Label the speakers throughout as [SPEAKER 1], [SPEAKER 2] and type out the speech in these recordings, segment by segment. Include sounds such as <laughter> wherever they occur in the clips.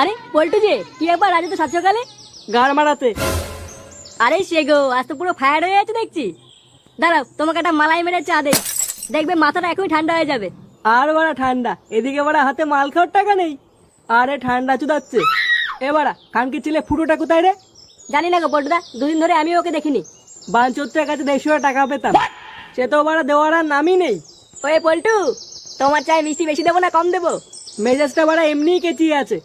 [SPEAKER 1] আরে পল্টু যে কি একবার আজ তো সাত সকালে?
[SPEAKER 2] গাড় মারাতে।
[SPEAKER 1] আরে সে গো আজ তো পুরো ফায়ার হয়ে আছে দেখছি। দাঁড়াও তোমাকে একটা মালাই মেরে চা দেই। দেখবে মাথাটা এখনই ঠান্ডা হয়ে যাবে।
[SPEAKER 2] আর বাড়া ঠান্ডা এদিকে বাড়া হাতে মাল খাওয়ার টাকা নেই। আরে ঠান্ডা চুদাচ্ছে। এ বাড়া খানকি ছেলে ফুটোটা কোথায় রে?
[SPEAKER 1] জানি না গো পল্টুদা দুদিন ধরে আমি ওকে দেখিনি।
[SPEAKER 2] বাঞ্চোরটার কাছে দেড়শো টাকা পেতাম। সে তো বাড়া দেওয়ার আর নামই নেই।
[SPEAKER 1] ওয়ে পল্টু তোমার চাই মিষ্টি বেশি দেবো না কম দেবো?
[SPEAKER 2] মেজাজটা বাড়া এমনিই কেচিয়ে আছে।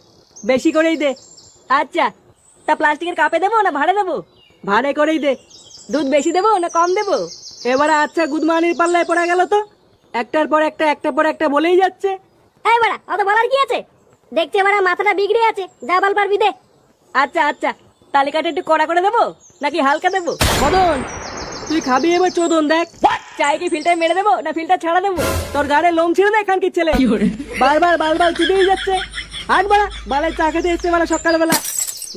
[SPEAKER 2] বেশি করেই দে।
[SPEAKER 1] আচ্ছা তা প্লাস্টিকের কাপে দেবো না ভাড়া দেবো?
[SPEAKER 2] ভাড়ে করেই দে।
[SPEAKER 1] দুধ বেশি দেবো না কম দেবো?
[SPEAKER 2] এবারে আচ্ছা গুদমানির পাল্লায় পড়া গেল তো। একটার পর একটা একটার পর একটা বলেই যাচ্ছে।
[SPEAKER 1] এই বাড়া অত বলার কি আছে? দেখছি বাড়া মাথাটা বিগড়ে আছে। যা বল পারবি দে আচ্ছা আচ্ছা তালিকাটা একটু কড়া করে দেবো? নাকি হালকা দেবো?
[SPEAKER 2] মদন তুই খাবি এবার চোদন দেখ।
[SPEAKER 1] চাই কি ফিল্টার মেরে দেবো না ফিল্টার ছাড়া দেবো?
[SPEAKER 2] তোর গাড়ে লোম ছিঁড়ে দেখ খানকি ছেলে। বারবার বারবার চুদেই যাচ্ছে। হাট বাড়া বালায় চা খেতে এসছে মানে সকালবেলা।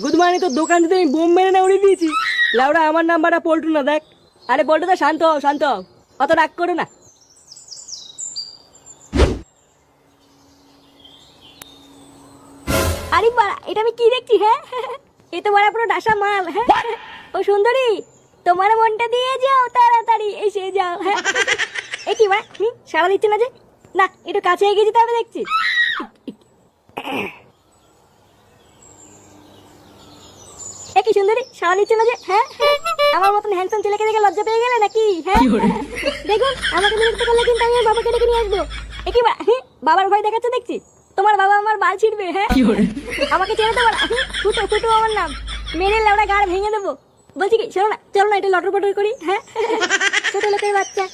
[SPEAKER 2] গুদমানি তোর দোকান থেকে আমি বোম মেরে না উড়িয়ে দিয়েছি। লাউডা আমার নাম্বারটা পল্টু না দেখ।
[SPEAKER 1] আরে বলতো তো শান্ত হও শান্ত হও। অত রাগ করো না। আরে বাড়া এটা আমি কি দেখছি হ্যাঁ? এ তো বাড়া পুরো ডাসা মাল হ্যাঁ? ও সুন্দরী তোমার মনটা দিয়ে যাও তাড়াতাড়ি এসে যাও হ্যাঁ? এ কি বাড়া হুম সারা দিচ্ছে না যে? না একটু কাছে এগিয়ে যেতে হবে দেখছি। কি সুন্দরী সারা দিচ্ছে না যে? হ্যাঁ? আমার মতন হ্যান্ডসাম ছেলেকে দেখে লজ্জা পেয়ে গেলে নাকি? হ্যাঁ? দেখুন আমাকে বিরক্ত করলে কিন্তু আমি বাবাকে ডেকে নিয়ে আসব। এ কি বা- হ্যাঁ? বাবার ভয় দেখাচ্ছে দেখছি? তোমার বাবা আমার বাল ছিড়বে হ্যাঁ? আমাকে ছেড়ে দেবো না? ফুটো ফুটো আমার নাম। মেরে লেওড়া গাড় ভেঙে দেবো। বলছি কি চলো না চলো না একটু লটর পটর করি হ্যাঁ? ছোট লোকের বাচ্চা।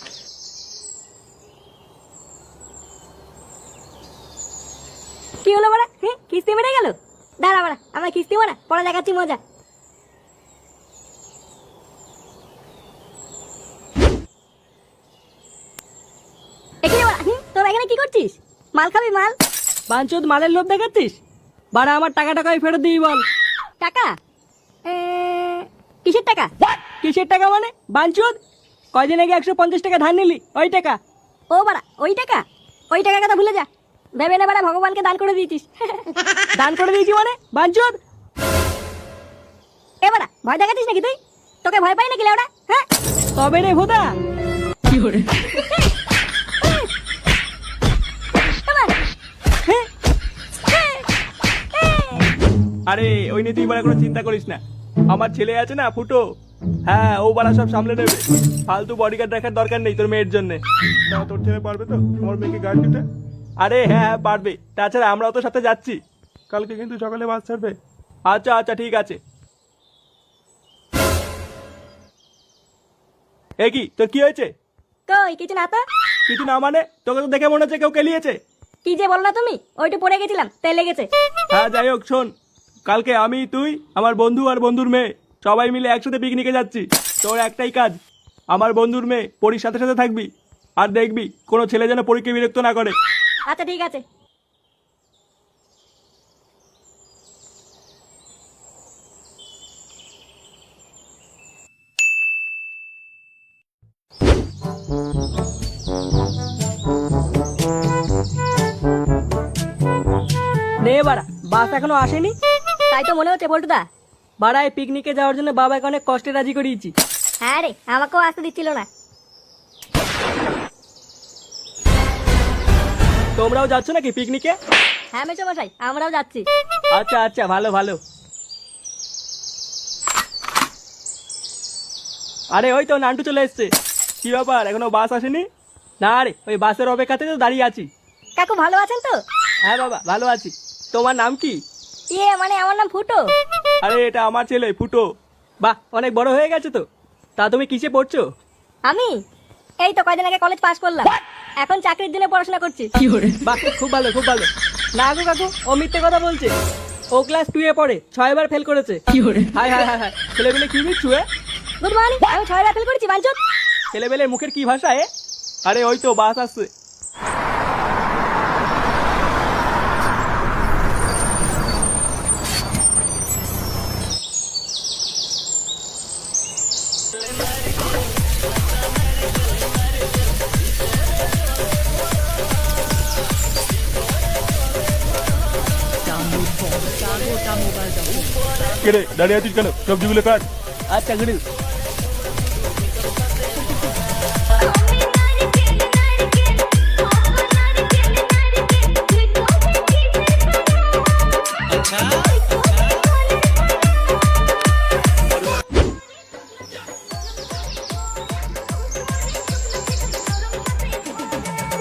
[SPEAKER 1] কি হলো বড়া? হ্যাঁ কিস্তি মেরে গেল? দাঁড়া বড়া আমার কিস্তি মারা পরে দেখাচ্ছি মজা। এখানে তোরা এখানে কি করছিস? মাল খাবি মাল?
[SPEAKER 2] বাঞ্চোদ মালের লোভ দেখাচ্ছিস? বাড়া আমার টাকা টাকাই ফেরত দিই বল।
[SPEAKER 1] টাকা? কিসের টাকা?
[SPEAKER 2] কিসের টাকা মানে? বাঞ্চোদ কয়দিন আগে একশো পঞ্চাশ টাকা ধার নিলি? ওই টাকা।
[SPEAKER 1] ও বাড়া ওই টাকা? ওই টাকার কথা ভুলে যা। ভেবে না বাড়া ভগবানকে দান করে দিয়েছিস। <laughs>
[SPEAKER 2] দান করে দিয়েছি মানে? বাঞ্চোদ!
[SPEAKER 1] এ বাড়া ভয় দেখাচ্ছিস নাকি তুই? তোকে ভয় পাই নাকি লেওড়া? হ্যাঁ?
[SPEAKER 2] তবে রে ভোদা
[SPEAKER 1] এবার।
[SPEAKER 2] হ্যাঁ,
[SPEAKER 1] হ্যাঁ।
[SPEAKER 3] আরে ওই নিয়ে তুই বারা কোনো চিন্তা করিস না। আমার ছেলে আছে না ফুটো। হ্যাঁ ও বারা সব সামলে নেবে। ফালতু বডিগার্ড রাখার দরকার নেই তোর মেয়ের জন্য। তোর ছেলে পারবে তো? আমার মেয়েকে গার্ড দিতে? আরে হ্যাঁ হ্যাঁ পারবে। তাছাড়া আমরাও তো সাথে যাচ্ছি। কালকে কিন্তু সকালে বাস ছাড়বে। আচ্ছা আচ্ছা ঠিক আছে। এ কি তোর কি হয়েছে?
[SPEAKER 1] কই কিছু না তো।
[SPEAKER 3] কিছু না মানে? তোকে তো দেখে মনে হচ্ছে কেউ কেলিয়েছে।
[SPEAKER 1] কি যে বলো না তুমি? ওইটু পড়ে গেছিলাম তাই লেগেছে।
[SPEAKER 3] হ্যাঁ যাই হোক শোন। কালকে আমি তুই আমার বন্ধু আর বন্ধুর মেয়ে সবাই মিলে একসাথে পিকনিকে যাচ্ছি। তোর একটাই কাজ আমার বন্ধুর মেয়ে পরীর সাথে সাথে থাকবি। আর দেখবি কোনো ছেলে যেন পরীকে বিরক্ত না করে।
[SPEAKER 1] আচ্ছা ঠিক আছে।
[SPEAKER 2] নে বাড়া বাস এখনও আসেনি?
[SPEAKER 1] তাই তো মনে হচ্ছে পল্টুদা
[SPEAKER 2] বাড়ায় পিকনিকে যাওয়ার জন্য বাবাকে অনেক কষ্টে রাজি করিয়েছি।
[SPEAKER 1] হ্যাঁ রে আমাকেও আসতে দিচ্ছিল না।
[SPEAKER 2] তোমরাও যাচ্ছ নাকি পিকনিকে?
[SPEAKER 1] হ্যাঁ মেচো মশাই আমরাও যাচ্ছি।
[SPEAKER 2] আচ্ছা আচ্ছা ভালো ভালো। আরে ওই তো নান্টু চলে এসছে।
[SPEAKER 3] কি ব্যাপার এখনও বাস আসেনি?
[SPEAKER 2] না রে ওই বাসের অপেক্ষাতে তো দাঁড়িয়ে আছি।
[SPEAKER 1] কাকু ভালো আছেন তো?
[SPEAKER 2] হ্যাঁ বাবা ভালো আছি। তোমার নাম কি?
[SPEAKER 1] ইয়ে মানে আমার নাম ফুটো।
[SPEAKER 3] আরে এটা আমার ছেলে ফুটো।
[SPEAKER 2] বাহ অনেক বড় হয়ে গেছে তো। তা তুমি কিসে পড়ছো?
[SPEAKER 1] আমি? এই তো কয়দিন আগে কলেজ পাস করলাম। এখন চাকরির জন্য পড়াশোনা করছি
[SPEAKER 2] বাহ খুব ভালো খুব ভালো। না গো কাকু ও মিথ্যে কথা বলছে। ও ক্লাস টু এ পড়ে ছয়বার ফেল করেছে। কি হাই হাই হাই হাই ছেলেবেলে কি মিচ্ছু এ?
[SPEAKER 1] গুড মর্নিং আমি ছয় ফেল করেছি বাঞ্চত
[SPEAKER 2] ছেলেবেলের মুখের কি ভাষা এ?
[SPEAKER 3] আরে ওই তো বাস আসছে। কে দাঁড়িয়ে আছিস কেন সবজিগুলো কাট
[SPEAKER 2] আচ্ছা গুরু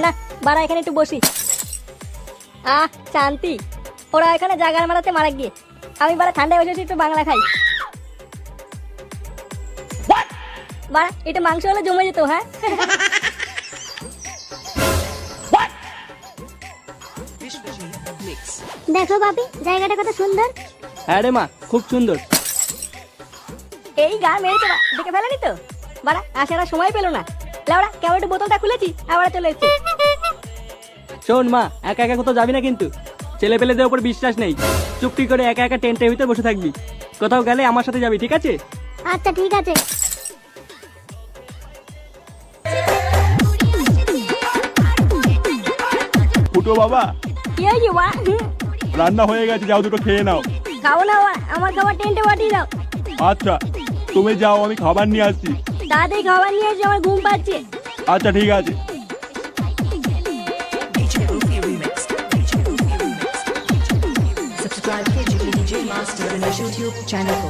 [SPEAKER 1] না বাড়া এখানে একটু বসি। আহ শান্তি। ওরা এখানে জাগার মারাতে মারা গিয়ে আমি বাড়া ঠান্ডায় বসেছি একটু বাংলা খাই। বাড়া এটা মাংস হলে জমে যেত হ্যাঁ?
[SPEAKER 4] দেখো বাপি জায়গাটা কত সুন্দর?
[SPEAKER 2] হ্যাঁ রে মা খুব সুন্দর।
[SPEAKER 1] এই গা মেরেছে দেখে ফেলেনি তো? বাড়া আসার সময় পেল না। লাউড়া কেমন একটু বোতলটা খুলেছি আবার চলে এসেছি।
[SPEAKER 2] শোন মা একা একা কোথাও যাবি না কিন্তু। ছেলে পেলেদের উপর বিশ্বাস নেই। চুপটি করে একা একা টেন্টের ভিতর বসে থাকবি। কোথাও গেলে আমার সাথে যাবি ঠিক আছে?
[SPEAKER 4] আচ্ছা ঠিক আছে।
[SPEAKER 3] ফুটো বাবা।
[SPEAKER 1] কি হয়েছে বা হুম,
[SPEAKER 3] রান্না হয়ে গেছে যাও দুটো খেয়ে নাও।
[SPEAKER 1] খাব না আমার খাবার টেন্টে পাঠিয়ে দাও।
[SPEAKER 3] আচ্ছা তুমি যাও আমি খাবার নিয়ে আসছি।
[SPEAKER 1] তাড়াতাড়ি খাবার নিয়ে এসে আমার ঘুম পাচ্ছে।
[SPEAKER 3] আচ্ছা ঠিক আছে।
[SPEAKER 5] Master in the YouTube channel.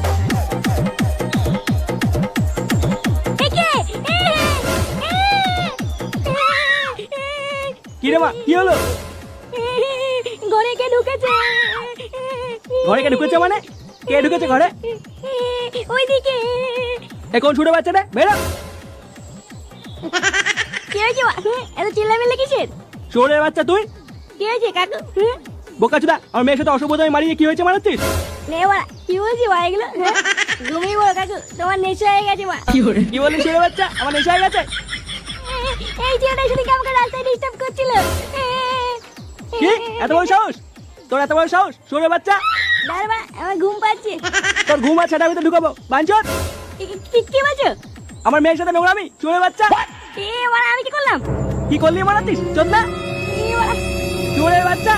[SPEAKER 1] একে
[SPEAKER 2] কি মা কি হলো?
[SPEAKER 1] ঘরে কে ঢুকেছে।
[SPEAKER 2] ঘরে কে ঢুকেছে মানে? কে ঢুকেছে ঘরে?
[SPEAKER 1] ওইদিকে।
[SPEAKER 2] এ কোন ছুটে বাচ্চা রে বেরো।
[SPEAKER 1] কি হয়েছে এত চিল্লামিল্লি কিসের?
[SPEAKER 2] চোরের বাচ্চা তুই?
[SPEAKER 1] কি হয়েছে কাকু? হুম,
[SPEAKER 2] বোকা চুদা আমার মেয়ের সাথে আমি মারিয়ে কি হয়েছে মারাচ্ছিস?
[SPEAKER 1] নে বাড়া কি বলছি বা এগুলো? ঘুমিয়ে বলো কাকু তোমার নেশা হয়ে গেছে বা
[SPEAKER 2] কি বললি ছেলে বাচ্চা? আমার নেশা হয়ে গেছে?
[SPEAKER 1] এই ছেলেটা সেদিকে আমাকে রাস্তায় ডিস্টার্ব করছিল।
[SPEAKER 2] কি? এত বড় সাহস? তোর এত বড় সাহস? বাচ্চা।
[SPEAKER 1] দাঁড়া বাড়া, আমার ঘুম পাচ্ছে।
[SPEAKER 2] তোর ঘুম আছে ঢুকাবো। বাঞ্চর
[SPEAKER 1] কি- কি- কি বলছো?
[SPEAKER 2] আমার মেয়ের সাথে নোংরামি? চোরের বাচ্চা।
[SPEAKER 1] এ বাড়া আমি কি করলাম?
[SPEAKER 2] কি করলি মারাচ্ছিস চোদ না চোরের বাচ্চা।